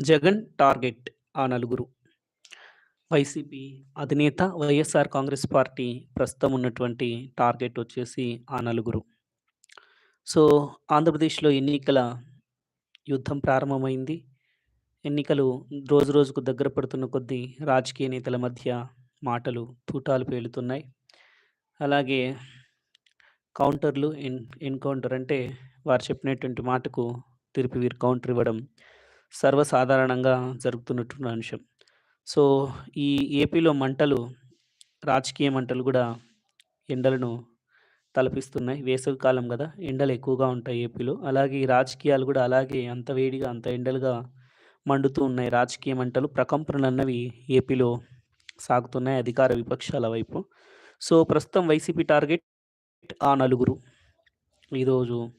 Jagan target ఆ నలుగురు. YCP అధినేత, వైఎస్ఆర్ కాంగ్రెస్ పార్టీ ప్రస్తుతం ఉన్నటువంటి టార్గెట్ వచ్చేసి ఆ నలుగురు. సో, ఆంధ్రప్రదేశ్‌లో ఎన్నికల యుద్ధం ప్రారంభమైంది. ఎన్నికలు రోజు రోజుకు దగ్గర పడుతున్న కొద్దీ రాజకీయ నేతల మధ్య మాటలు, తూటాలు పేలుతున్నాయి. అలాగే కౌంటర్‌లు, ఎన్ ఎన్‌కౌంటర్ అంటే వారు చెప్పినటువంటి మాటకు తిరిపి వీరు కౌంటర్ ఇవ్వడం సర్వసాధారణంగా జరుగుతున్నటువంటి అంశం. సో, ఈ ఏపీలో మంటలు, రాజకీయ మంటలు కూడా ఎండలను తలపిస్తున్నాయి. వేసవికాలం కదా ఎండలు ఎక్కువగా ఉంటాయి ఏపీలో. అలాగే ఈ రాజకీయాలు కూడా అలాగే అంత వేడిగా, అంత ఎండలుగా మండుతూ ఉన్నాయి. రాజకీయ మంటలు, ప్రకంపనలు అన్నవి ఏపీలో సాగుతున్నాయి అధికార విపక్షాల వైపు. సో, ప్రస్తుతం వైసీపీ టార్గెట్ ఆ నలుగురు. ఈరోజు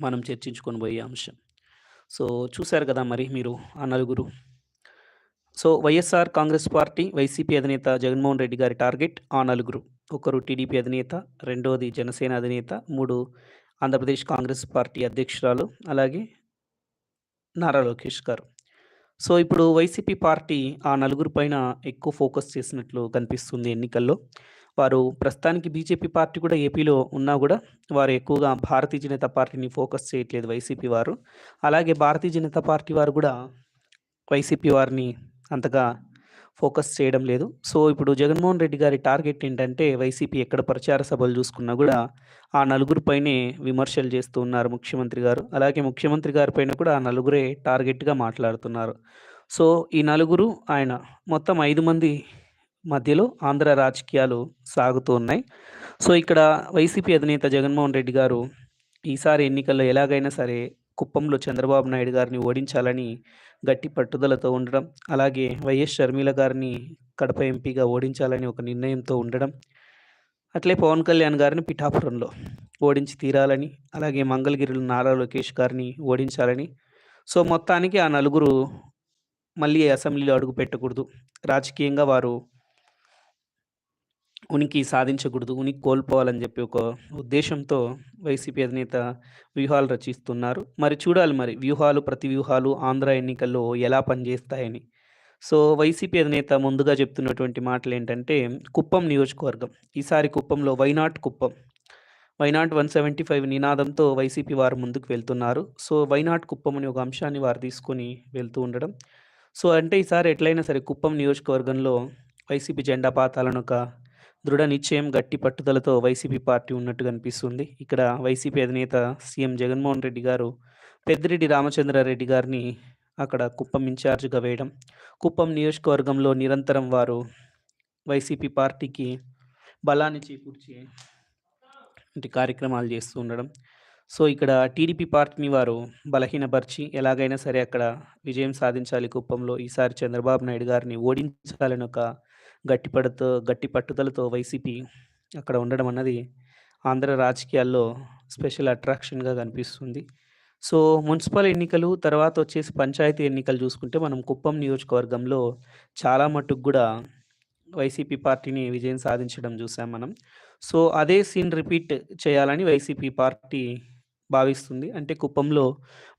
మనం చర్చించుకొనబోయే అంశం. సో, చూసారు కదా మరి మీరు ఆ నలుగురు. So, YSR Congress party, YCP అధినేత జగన్మోహన్ రెడ్డి గారి టార్గెట్ ఆ నలుగురు. ఒకరు టీడీపీ అధినేత, రెండోది జనసేన అధినేత, మూడు ఆంధ్రప్రదేశ్ కాంగ్రెస్ పార్టీ అధ్యక్షురాలు, అలాగే నారా లోకేష్ గారు. సో, ఇప్పుడు వైసీపీ పార్టీ ఆ నలుగురు పైన ఎక్కువ ఫోకస్ చేసినట్లు కనిపిస్తుంది ఎన్నికల్లో. వారు ప్రస్తుతానికి బీజేపీ పార్టీ కూడా ఏపీలో ఉన్నా కూడా వారు ఎక్కువగా భారతీయ జనతా పార్టీని ఫోకస్ చేయట్లేదు వైసీపీ వారు. అలాగే భారతీయ జనతా పార్టీ వారు కూడా వైసీపీ వారిని అంతగా ఫోకస్ చేయడం లేదు. సో, ఇప్పుడు జగన్మోహన్ రెడ్డి గారి టార్గెట్ ఏంటంటే వైసీపీ ఎక్కడ ప్రచార సభలు చూసుకున్నా కూడా ఆ నలుగురు పైనే విమర్శలు చేస్తూ ఉన్నారు ముఖ్యమంత్రి గారు. అలాగే ముఖ్యమంత్రి గారి పైన కూడా ఆ నలుగురే టార్గెట్‌గా మాట్లాడుతున్నారు. సో, ఈ నలుగురు, ఆయన మొత్తం ఐదు మంది మధ్యలో ఆంధ్ర రాజకీయాలు సాగుతూ ఉన్నాయి. సో, ఇక్కడ వైసీపీ అధినేత జగన్మోహన్ రెడ్డి గారు ఈసారి ఎన్నికల్లో ఎలాగైనా సరే కుప్పంలో చంద్రబాబు నాయుడు గారిని ఓడించాలని గట్టి పట్టుదలతో ఉండడం, అలాగే వైఎస్ షర్మిల గారిని కడప ఎంపీగా ఓడించాలని ఒక నిర్ణయంతో ఉండడం, అట్లే పవన్ కళ్యాణ్ గారిని పిఠాపురంలో ఓడించి తీరాలని, అలాగే మంగళగిరిలో నారా లోకేష్ గారిని ఓడించాలని, సో, మొత్తానికి ఆ నలుగురు మళ్ళీ అసెంబ్లీలో అడుగు పెట్టకూడదు. రాజకీయంగా వారు ఉనికి సాధించకూడదు. ఉనికి కోల్పోవాలని చెప్పి ఒక ఉద్దేశంతో వైసీపీ అధినేత వ్యూహాలు రచిస్తున్నారు. మరి చూడాలి మరి వ్యూహాలు, ప్రతి వ్యూహాలు ఆంధ్ర ఎన్నికల్లో ఎలా పనిచేస్తాయని. సో, వైసీపీ అధినేత ముందుగా చెప్తున్నటువంటి మాటలు ఏంటంటే కుప్పం నియోజకవర్గం. ఈసారి కుప్పంలో why not Kuppam why not one seventy five నినాదంతో వైసీపీ వారు ముందుకు వెళ్తున్నారు. సో, వైనాట్ కుప్పం అనే ఒక అంశాన్ని వారు తీసుకొని వెళ్తూ ఉండడం. సో, అంటే ఈసారి ఎట్లయినా సరే కుప్పం నియోజకవర్గంలో వైసీపీ జెండా పాతాలను ఒక దృఢ నిశ్చయం, గట్టి పట్టుదలతో వైసీపీ పార్టీ ఉన్నట్టు కనిపిస్తుంది. ఇక్కడ వైసీపీ అధినేత సీఎం జగన్మోహన్ రెడ్డి గారు పెద్దిరెడ్డి రామచంద్రారెడ్డి గారిని అక్కడ కుప్పం ఇన్ఛార్జ్‌గా వేయడం, కుప్పం నియోజకవర్గంలో నిరంతరం వారు వైసీపీ పార్టీకి బలాన్ని చేకూర్చి వంటి కార్యక్రమాలు చేస్తూ ఉండడం. సో, ఇక్కడ టీడీపీ పార్టీని వారు బలహీనపరిచి ఎలాగైనా సరే అక్కడ విజయం సాధించాలి కుప్పంలో. ఈసారి చంద్రబాబు నాయుడు గారిని ఓడించాలని ఒక గట్టి పడుతో గట్టి పట్టుదలతో వైసీపీ అక్కడ ఉండడం అన్నది ఆంధ్ర రాజకీయాల్లో స్పెషల్ అట్రాక్షన్‌గా కనిపిస్తుంది. సో, మున్సిపల్ ఎన్నికలు తర్వాత వచ్చేసి పంచాయతీ ఎన్నికలు చూసుకుంటే మనం కుప్పం నియోజకవర్గంలో చాలా మట్టుకు కూడా వైసీపీ పార్టీని విజయం సాధించడం చూసాం మనం. సో, అదే సీన్ రిపీట్ చేయాలని వైసీపీ పార్టీ భావిస్తుంది. అంటే కుప్పంలో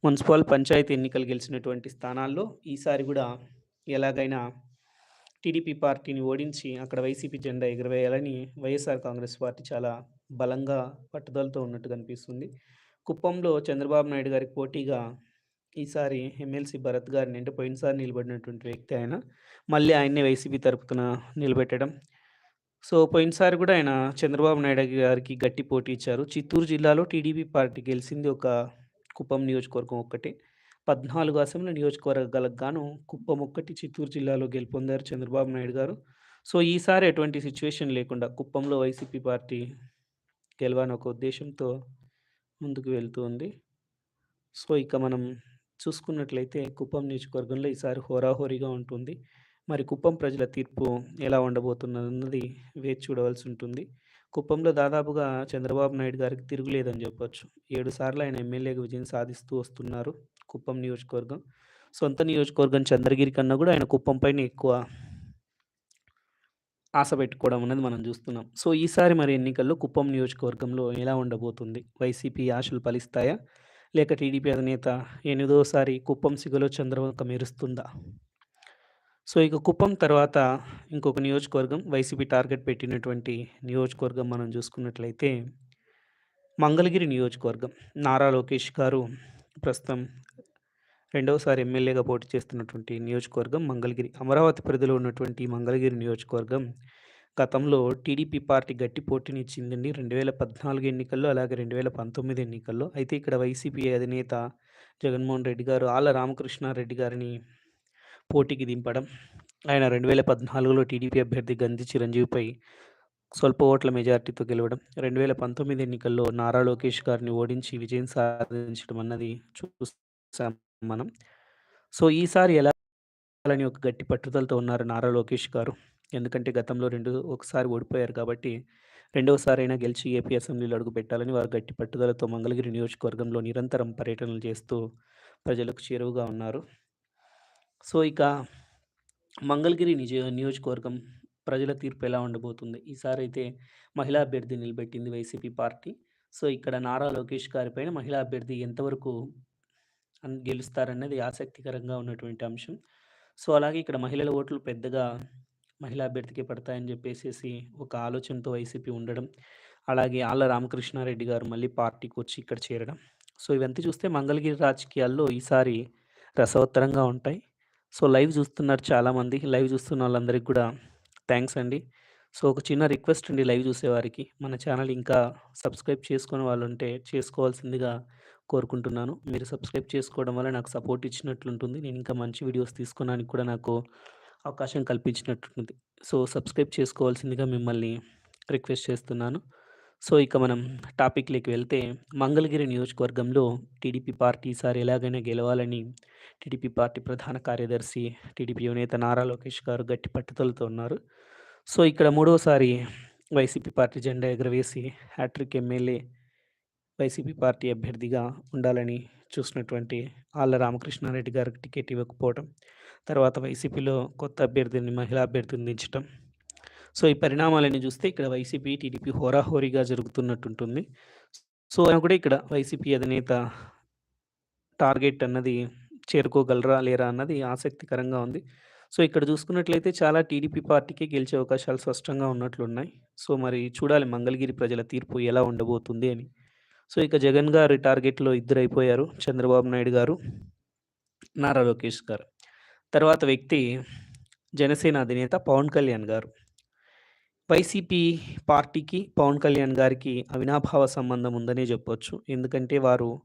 మున్సిపల్, పంచాయతీ ఎన్నికలు గెలిచినటువంటి స్థానాల్లో ఈసారి కూడా ఎలాగైనా టీడీపీ పార్టీని ఓడించి అక్కడ వైసీపీ జెండా ఎగురవేయాలని వైఎస్ఆర్ కాంగ్రెస్ పార్టీ చాలా బలంగా పట్టుదలతో ఉన్నట్టు కనిపిస్తుంది. కుప్పంలో చంద్రబాబు నాయుడు గారికి పోటీగా ఈసారి ఎమ్మెల్సీ భరత్ గారిని అంటే పోయినసారి నిలబడినటువంటి వ్యక్తి ఆయన. మళ్ళీ ఆయన్నే వైసీపీ తరపున నిలబెట్టడం. సో, పోయినసారి కూడా ఆయన చంద్రబాబు నాయుడు గారికి గట్టి పోటీ ఇచ్చారు. చిత్తూరు జిల్లాలో టీడీపీ పార్టీ గెలిచింది ఒక కుప్పం నియోజకవర్గం ఒక్కటే. 14 అసెంబ్లీ నియోజకవర్గాలకు గాను కుప్పం ఒక్కటి చిత్తూరు జిల్లాలో గెలుపొందారు చంద్రబాబు నాయుడు గారు. సో, ఈసారి ఎటువంటి సిచ్యువేషన్ లేకుండా కుప్పంలో వైసీపీ పార్టీ గెలవని ఒక ఉద్దేశంతో ముందుకు వెళ్తూ ఉంది. సో, ఇక మనం చూసుకున్నట్లయితే కుప్పం నియోజకవర్గంలో ఈసారి హోరాహోరీగా ఉంటుంది. మరి కుప్పం ప్రజల తీర్పు ఎలా ఉండబోతున్నది వేచి చూడవలసి ఉంటుంది. కుప్పంలో దాదాపుగా చంద్రబాబు నాయుడు గారికి తిరుగులేదని చెప్పొచ్చు. ఏడు సార్లు ఆయన ఎమ్మెల్యేగా విజయం సాధిస్తూ వస్తున్నారు కుప్పం నియోజకవర్గం. సొంత నియోజకవర్గం చంద్రగిరి కన్నా కూడా ఆయన కుప్పం పైన ఎక్కువ ఆశ పెట్టుకోవడం అనేది మనం చూస్తున్నాం. సో, ఈసారి మరి ఎన్నికల్లో కుప్పం నియోజకవర్గంలో ఎలా ఉండబోతుంది? వైసీపీ ఆశలు ఫలిస్తాయా? లేక టీడీపీ అధినేత ఎనిమిదోసారి కుప్పం సిగలో చంద్రవంక మెరుస్తుందా? సో, ఇక కుప్పం తర్వాత ఇంకొక నియోజకవర్గం వైసీపీ టార్గెట్ పెట్టినటువంటి నియోజకవర్గం మనం చూసుకున్నట్లయితే మంగళగిరి నియోజకవర్గం. నారా లోకేష్ గారు ప్రస్తుతం రెండవసారి ఎమ్మెల్యేగా పోటీ చేస్తున్నటువంటి నియోజకవర్గం మంగళగిరి. అమరావతి పరిధిలో ఉన్నటువంటి మంగళగిరి నియోజకవర్గం గతంలో టీడీపీ పార్టీ గట్టి పోటీనిచ్చిందండి. 2014 ఎన్నికల్లో, అలాగే 2019 ఎన్నికల్లో. అయితే ఇక్కడ వైసీపీ అధినేత జగన్మోహన్ రెడ్డి గారు ఆళ్ళ రామకృష్ణారెడ్డి గారిని పోటీకి దింపడం, ఆయన 2014లో టీడీపీ అభ్యర్థి గంధి చిరంజీవిపై స్వల్ప ఓట్ల మెజార్టీతో గెలవడం, 2019 ఎన్నికల్లో నారా లోకేష్ గారిని ఓడించి విజయం సాధించడం అన్నది చూసాం మనం. సో, ఈసారి ఎలా అని ఒక గట్టి పట్టుదలతో ఉన్నారు నారా లోకేష్ గారు. ఎందుకంటే గతంలో రెండు ఒకసారి ఓడిపోయారు కాబట్టి, రెండవసారైనా గెలిచి ఏపీ అసెంబ్లీలో అడుగుపెట్టాలని వారు గట్టి పట్టుదలతో మంగళగిరి నియోజకవర్గంలో నిరంతరం పర్యటనలు చేస్తూ ప్రజలకు చేరువుగా ఉన్నారు. సో, ఇక మంగళగిరి నిజ నియోజకవర్గం ప్రజల తీర్పు ఎలా ఉండబోతుంది? ఈసారైతే మహిళా అభ్యర్థి నిలబెట్టింది వైసీపీ పార్టీ. సో, ఇక్కడ నారా లోకేష్ గారిపైన మహిళా అభ్యర్థి ఎంతవరకు అన్ గెలుస్తారన్నది ఆసక్తికరంగా ఉన్నటువంటి అంశం. సో, అలాగే ఇక్కడ మహిళల ఓట్లు పెద్దగా మహిళా అభ్యర్థికి పడతాయని చెప్పేసి ఒక ఆలోచనతో వైసీపీ ఉండడం, అలాగే ఆళ్ళ రామకృష్ణారెడ్డి గారు మళ్ళీ పార్టీకి వచ్చి ఇక్కడ చేరడం. సో, ఇవంతా చూస్తే మంగళగిరి రాజకీయాల్లో ఈసారి రసవత్తరంగా ఉంటాయి. సో, లైవ్ చూస్తున్నారు చాలామంది. లైవ్ చూస్తున్న వాళ్ళందరికి కూడా థ్యాంక్స్ అండి. సో, ఒక చిన్న రిక్వెస్ట్ అండి లైవ్ చూసేవారికి. మన ఛానల్ ఇంకా సబ్స్క్రైబ్ చేసుకునే వాళ్ళు ఉంటే చేసుకోవాల్సిందిగా కోరుకుంటున్నాను. మీరు సబ్స్క్రైబ్ చేసుకోవడం వల్ల నాకు సపోర్ట్ ఇచ్చినట్లుంటుంది. నేను ఇంకా మంచి వీడియోస్ తీసుకోవడానికి కూడా నాకు అవకాశం కల్పించినట్టుంది సో, సబ్స్క్రైబ్ చేసుకోవాల్సిందిగా మిమ్మల్ని రిక్వెస్ట్ చేస్తున్నాను. సో, ఇక మనం టాపిక్‌లోకి వెళ్తే మంగళగిరి నియోజకవర్గంలో టీడీపీ పార్టీ ఈసారి ఎలాగైనా గెలవాలని టీడీపీ పార్టీ ప్రధాన కార్యదర్శి, టీడీపీ యువనేత నారా లోకేష్ గారు గట్టి పట్టుదలతో ఉన్నారు. సో, ఇక్కడ మూడోసారి వైసీపీ పార్టీ జెండా ఎగరవేసి హ్యాట్రిక్ ఎమ్మెల్యే వైసీపీ పార్టీ అభ్యర్థిగా ఉండాలని చూసినటువంటి ఆళ్ళ రామకృష్ణారెడ్డి గారికి టికెట్ ఇవ్వకపోవడం, తర్వాత వైసీపీలో కొత్త అభ్యర్థిని మహిళా అభ్యర్థిని దించడం సో, ఈ పరిణామాలన్నీ చూస్తే ఇక్కడ వైసీపీ, టీడీపీ హోరాహోరీగా జరుగుతున్నట్టుంటుంది. సో, ఆయన కూడా ఇక్కడ వైసీపీ అధినేత టార్గెట్ అన్నది చేరుకోగలరా? లేరా? అన్నది ఆసక్తికరంగా ఉంది. సో, ఇక్కడ చూసుకున్నట్లయితే చాలా టీడీపీ పార్టీకి గెలిచే అవకాశాలు స్పష్టంగా ఉన్నట్లున్నాయి. సో, మరి చూడాలి మంగళగిరి ప్రజల తీర్పు ఎలా ఉండబోతుంది అని. సో, ఇక జగన్ గారి టార్గెట్‌లో ఇద్దరైపోయారు. చంద్రబాబు నాయుడు గారు, నారా లోకేష్ గారు. తర్వాత వ్యక్తి జనసేన అధినేత పవన్ కళ్యాణ్ గారు. వైసీపీ పార్టీకి, పవన్ కళ్యాణ్ గారికి అవినాభావ సంబంధం ఉందనే చెప్పొచ్చు. ఎందుకంటే వారు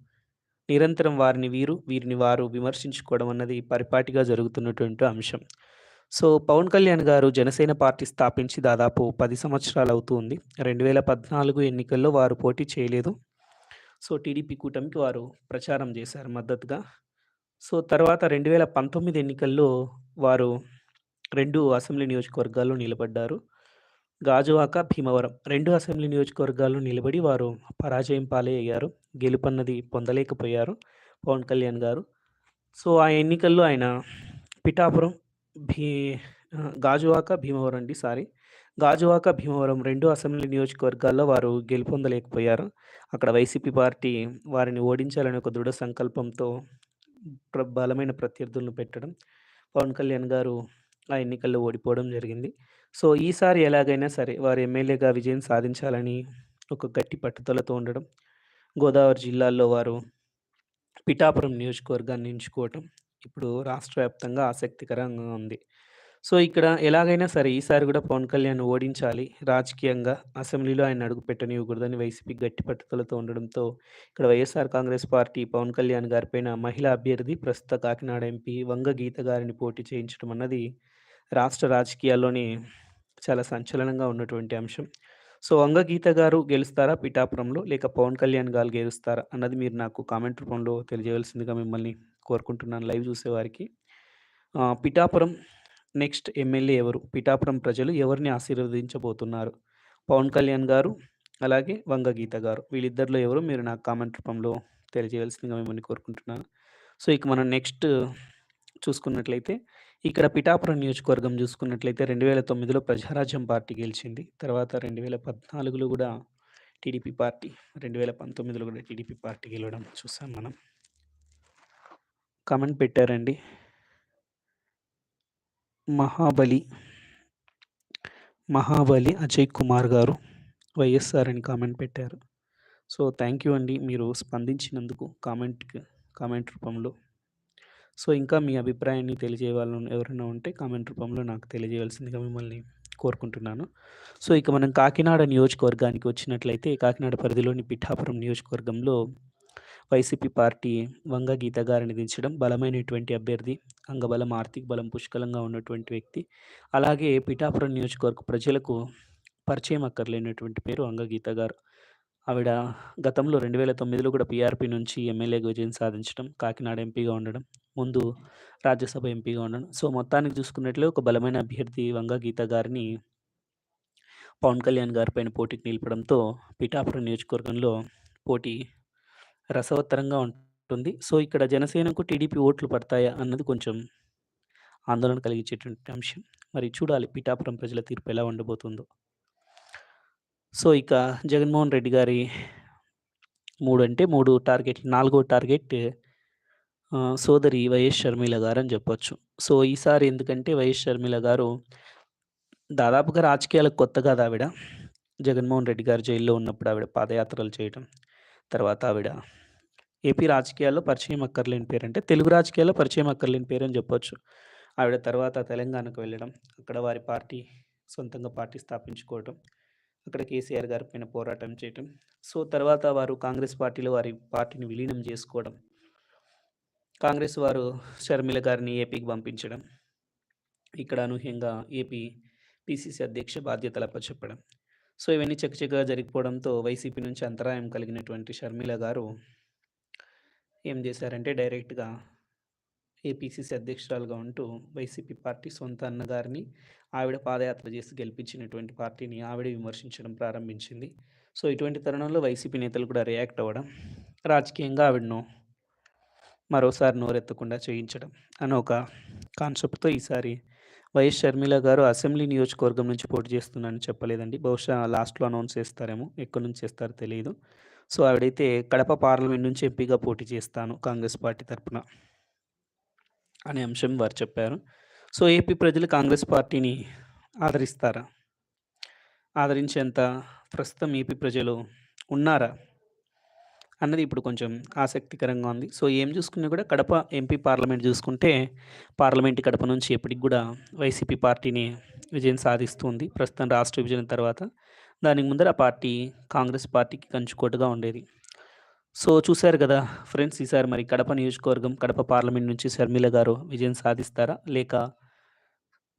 నిరంతరం వారిని వీరు, వీరిని వారు విమర్శించుకోవడం అన్నది పరిపాటిగా జరుగుతున్నటువంటి అంశం. సో, పవన్ కళ్యాణ్ గారు జనసేన పార్టీ స్థాపించి దాదాపు పది సంవత్సరాలు అవుతుంది. 2014 ఎన్నికల్లో వారు పోటీ చేయలేదు. సో, టీడీపీ కూటమికి వారు ప్రచారం చేశారు మద్దతుగా. సో, తర్వాత 2019 ఎన్నికల్లో వారు రెండు అసెంబ్లీ నియోజకవర్గాల్లో నిలబడ్డారు. గాజువాక, భీమవరం రెండు అసెంబ్లీ నియోజకవర్గాల్లో నిలబడి వారు పరాజయం పాలే అయ్యారు. గెలుపన్నది పొందలేకపోయారు పవన్ కళ్యాణ్ గారు. సో, ఆ ఎన్నికల్లో ఆయన పిఠాపురం, భీ గాజువాక, భీమవరం అండి సారీ. గాజువాక, భీమవరం రెండు అసెంబ్లీ నియోజకవర్గాల్లో వారు గెలుపొందలేకపోయారు. అక్కడ వైసీపీ పార్టీ వారిని ఓడించాలని ఒక దృఢ సంకల్పంతో బలమైన ప్రత్యర్థులను పెట్టడం. పవన్ కళ్యాణ్ గారు ఆ ఎన్నికల్లో ఓడిపోవడం జరిగింది. సో, ఈసారి ఎలాగైనా సరే వారు ఎమ్మెల్యేగా విజయం సాధించాలని ఒక గట్టి పట్టుదలతో ఉండడం. గోదావరి జిల్లాల్లో వారు పిఠాపురం నియోజకవర్గాన్ని ఎంచుకోవటం ఇప్పుడు రాష్ట్ర వ్యాప్తంగా ఆసక్తికరంగా ఉంది. సో, ఇక్కడ ఎలాగైనా సరే ఈసారి కూడా పవన్ కళ్యాణ్ ఓడించాలి. రాజకీయంగా అసెంబ్లీలో ఆయన అడుగు పెట్టనివ్వకూడదని వైసీపీ గట్టి పట్టుదలతో ఉండడంతో ఇక్కడ YSR Congress party Pawan Kalyan గారిపైన మహిళా అభ్యర్థి ప్రస్తుత కాకినాడ ఎంపీ వంగ గీత గారిని పోటీ చేయించడం అన్నది రాష్ట్ర రాజకీయాల్లోని చాలా సంచలనంగా ఉన్నటువంటి అంశం. సో, అంగగీత గారు గెలుస్తారా పిఠాపురంలో? లేక పవన్ కళ్యాణ్ గారు గెలుస్తారా? అన్నది మీరు నాకు కామెంట్ రూపంలో తెలియజేయవలసిందిగా మిమ్మల్ని కోరుకుంటున్నాను లైవ్ చూసేవారికి. పిఠాపురం నెక్స్ట్ ఎమ్మెల్యే ఎవరు? పిఠాపురం ప్రజలు ఎవరిని ఆశీర్వదించబోతున్నారు? పవన్ కళ్యాణ్ గారు, అలాగే వంగ గీత గారు. వీళ్ళిద్దరిలో ఎవరు మీరు నాకు కామెంట్ రూపంలో తెలియజేయవలసిందిగా మిమ్మల్ని కోరుకుంటున్నాను. సో, ఇక మనం నెక్స్ట్ చూసుకున్నట్లయితే ఇక్కడ పిఠాపురం నియోజకవర్గం చూసుకున్నట్లయితే 2009లో ప్రజారాజ్యం పార్టీ గెలిచింది. తర్వాత 2014లో కూడా టీడీపీ పార్టీ 2019లో కూడా టీడీపీ పార్టీ గెలవడం చూసాం మనం. కామెంట్ పెట్టారండి. మహాబలి. మహాబలి అజయ్ కుమార్ గారు వైఎస్ఆర్ అని కామెంట్ పెట్టారు. సో, థ్యాంక్ యూ అండి. మీరు స్పందించినందుకు కామెంట్‌కి కామెంట్ రూపంలో. సో, ఇంకా మీ అభిప్రాయాన్ని తెలియజేయాలని ఎవరైనా ఉంటే కామెంట్ రూపంలో నాకు తెలియజేయవలసిందిగా మిమ్మల్ని కోరుకుంటున్నాను. సో, ఇక మనం కాకినాడ నియోజకవర్గానికి వచ్చినట్లయితే కాకినాడ పరిధిలోని పిఠాపురం నియోజకవర్గంలో వైసీపీ పార్టీ వంగ గీత గారిని దించడం బలమైనటువంటి అభ్యర్థి. అంగబలం, ఆర్థిక బలం పుష్కలంగా ఉన్నటువంటి వ్యక్తి. అలాగే పిఠాపురం నియోజకవర్గ ప్రజలకు పరిచయం అక్కర్లేనటువంటి పేరు అంగగీత గారు. ఆవిడ గతంలో 2009లో కూడా పీఆర్పీ నుంచి ఎమ్మెల్యేగా విజయం సాధించడం, కాకినాడ ఎంపీగా ఉండడం, ముందు రాజ్యసభ ఎంపీగా ఉన్నాను సో, మొత్తానికి చూసుకున్నట్లయితే ఒక బలమైన అభ్యర్థి వంగ గీత గారిని పవన్ కళ్యాణ్ గారి పైన పోటీకి నిలపడంతో పిఠాపురం నియోజకవర్గంలో పోటీ రసవత్తరంగా ఉంటుంది. సో, ఇక్కడ జనసేనకు టీడీపీ ఓట్లు పడతాయా అన్నది కొంచెం ఆందోళన కలిగించేటువంటి అంశం. మరి చూడాలి పిఠాపురం ప్రజల తీర్పు ఎలా ఉండబోతుందో. సో, ఇక జగన్మోహన్ రెడ్డి గారి మూడు అంటే మూడు టార్గెట్లు. నాలుగో టార్గెట్ సోదరి వైఎస్ షర్మిల గారని చెప్పొచ్చు. సో, ఈసారి ఎందుకంటే వైఎస్ షర్మిల గారు దాదాపుగా రాజకీయాలకు కొత్త కాదు ఆవిడ. జగన్మోహన్ రెడ్డి గారు జైల్లో ఉన్నప్పుడు ఆవిడ పాదయాత్రలు చేయటం. తర్వాత ఆవిడ ఏపీ రాజకీయాల్లో పరిచయం అక్కర్లేని పేరు. అంటే తెలుగు రాజకీయాల్లో పరిచయం అక్కర్లేని పేరు అని చెప్పొచ్చు. ఆవిడ తర్వాత తెలంగాణకు వెళ్ళడం, అక్కడ వారి పార్టీ సొంతంగా పార్టీ స్థాపించుకోవటం, అక్కడ కేసీఆర్ గారి పైన పోరాటం చేయటం. సో, తర్వాత వారు కాంగ్రెస్ పార్టీలో వారి పార్టీని విలీనం చేసుకోవడం. కాంగ్రెస్ వారు షర్మిల గారిని ఏపీకి పంపించడం. ఇక్కడ అనూహ్యంగా ఏపీ పీసీసీ అధ్యక్ష బాధ్యతలు అప్పచెప్పడం. సో, ఇవన్నీ చకచకగా జరిగిపోవడంతో వైసీపీ నుంచి అంతరాయం కలిగినటువంటి షర్మిల గారు ఏం చేశారంటే డైరెక్ట్‌గా ఏపీసీసీ అధ్యక్షురాలుగా ఉంటూ వైసీపీ పార్టీ సొంత అన్నగారిని ఆవిడ పాదయాత్ర చేసి గెలిపించినటువంటి పార్టీని ఆవిడ విమర్శించడం ప్రారంభించింది. సో, ఇటువంటి తరుణంలో వైసీపీ నేతలు కూడా రియాక్ట్ అవ్వడం, రాజకీయంగా ఆవిడను మరోసారి నోరెత్తకుండా చేయించడం అనే ఒక కాన్సెప్ట్‌తో ఈసారి వైఎస్ షర్మిల గారు అసెంబ్లీ నియోజకవర్గం నుంచి పోటీ చేస్తున్నానని చెప్పలేదండి. బహుశా లాస్ట్‌లో అనౌన్స్ చేస్తారేమో. ఎక్కడి నుంచి చేస్తారో తెలియదు సో, ఆవిడైతే కడప పార్లమెంట్ నుంచి ఎంపీగా పోటీ చేస్తాను కాంగ్రెస్ పార్టీ తరఫున అనే అంశం వారు చెప్పారు. సో, ఏపీ ప్రజలు కాంగ్రెస్ పార్టీని ఆదరిస్తారా? ఆదరించేంత ప్రస్తుతం ఏపీ ప్రజలు ఉన్నారా? అన్నది ఇప్పుడు కొంచెం ఆసక్తికరంగా ఉంది. సో, ఏం చూసుకున్నా కూడా కడప ఎంపీ పార్లమెంట్ చూసుకుంటే పార్లమెంట్ కడప నుంచి ఎప్పటికి కూడా వైసీపీ పార్టీని విజయం సాధిస్తుంది. ప్రస్తుతం రాష్ట్ర విభజన తర్వాత. దానికి ముందర ఆ పార్టీ కాంగ్రెస్ పార్టీకి కంచుకోటుగా ఉండేది. సో, చూసారు కదా ఫ్రెండ్స్ ఈసారి మరి కడప నియోజకవర్గం, కడప పార్లమెంట్ నుంచి షర్మిల గారు విజయం సాధిస్తారా? లేక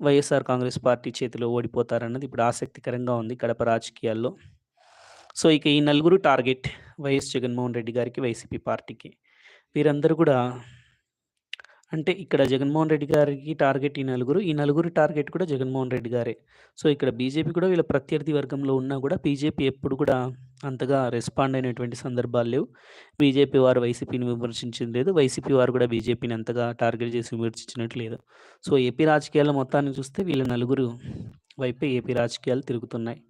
వైఎస్ఆర్ కాంగ్రెస్ పార్టీ చేతిలో ఓడిపోతారన్నది ఇప్పుడు ఆసక్తికరంగా ఉంది కడప రాజకీయాల్లో. సో, ఇక ఈ నలుగురు టార్గెట్ వైఎస్ జగన్మోహన్ రెడ్డి గారికి, వైసీపీ పార్టీకి. వీరందరూ కూడా అంటే ఇక్కడ జగన్మోహన్ రెడ్డి గారికి టార్గెట్ ఈ నలుగురు. ఈ నలుగురు టార్గెట్ కూడా జగన్మోహన్ రెడ్డి గారే. సో, ఇక్కడ బీజేపీ కూడా వీళ్ళ ప్రత్యర్థి వర్గంలో ఉన్నా కూడా బీజేపీ ఎప్పుడు కూడా అంతగా రెస్పాండ్ అయినటువంటి సందర్భాలు లేవు. బీజేపీ వారు వైసీపీని విమర్శించింది లేదు. వైసీపీ వారు కూడా బీజేపీని అంతగా టార్గెట్ చేసి విమర్శించినట్టు లేదు. సో, ఏపీ రాజకీయాల మొత్తాన్ని చూస్తే వీళ్ళ నలుగురు వైపే ఏపీ రాజకీయాలు తిరుగుతున్నాయి.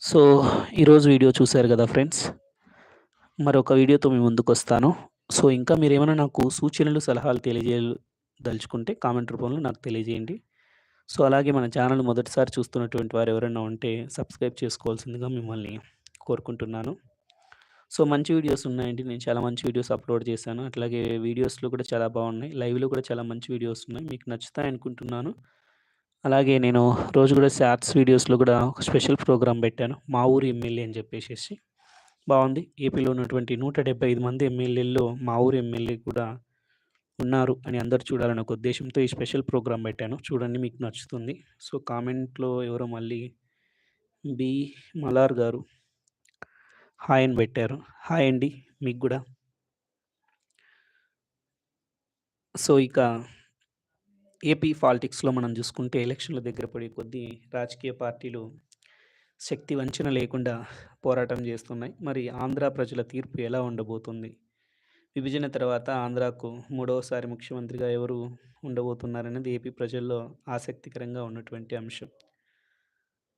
సో, ఈరోజు వీడియో చూశారు కదా ఫ్రెండ్స్. మరొక వీడియోతో మీ ముందుకొస్తాను. సో, ఇంకా మీరేమైనా నాకు సూచనలు, సలహాలు తెలియజేయదలుచుకుంటే కామెంట్ రూపంలో నాకు తెలియజేయండి. సో, అలాగే మన ఛానల్ మొదటిసారి చూస్తున్నటువంటి వారు ఎవరైనా ఉంటే సబ్స్క్రైబ్ చేసుకోవాల్సిందిగా మిమ్మల్ని కోరుకుంటున్నాను. సో, మంచి వీడియోస్ ఉన్నాయండి. నేను చాలా మంచి వీడియోస్ అప్లోడ్ చేశాను. అట్లాగే వీడియోస్‌లో కూడా చాలా బాగున్నాయి. లైవ్‌లో కూడా చాలా మంచి వీడియోస్ ఉన్నాయి. మీకు నచ్చుతాయనుకుంటున్నాను. అలాగే నేను రోజు కూడా షార్ట్స్ వీడియోస్‌లో కూడా ఒక స్పెషల్ ప్రోగ్రామ్ పెట్టాను. మా ఊరి ఎమ్మెల్యే అని చెప్పేసేసి. బాగుంది ఏపీలో ఉన్నటువంటి 175 మంది ఎమ్మెల్యేల్లో మా ఊరి ఎమ్మెల్యే కూడా ఉన్నారు అని అందరూ చూడాలని ఒక ఉద్దేశంతో ఈ స్పెషల్ ప్రోగ్రామ్ పెట్టాను. చూడండి మీకు నచ్చుతుంది. సో, కామెంట్‌లో ఎవరో మళ్ళీ బి మలార్ గారు హాయ్ అని పెట్టారు. హాయ్ అండి మీకు కూడా సో, ఇక ఏపీ పాలిటిక్స్‌లో మనం చూసుకుంటే ఎలక్షన్‌ల దగ్గర పడే కొద్దీ రాజకీయ పార్టీలు శక్తి వంచన లేకుండా పోరాటం చేస్తున్నాయి. మరి ఆంధ్ర ప్రజల తీర్పు ఎలా ఉండబోతుంది? విభజన తర్వాత ఆంధ్రాకు మూడవసారి ముఖ్యమంత్రిగా ఎవరు ఉండబోతున్నారనేది ఏపీ ప్రజల్లో ఆసక్తికరంగా ఉన్నటువంటి అంశం.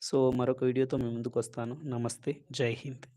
సో, మరొక వీడియోతో మేము ముందుకు వస్తాను నమస్తే. జై హింద్.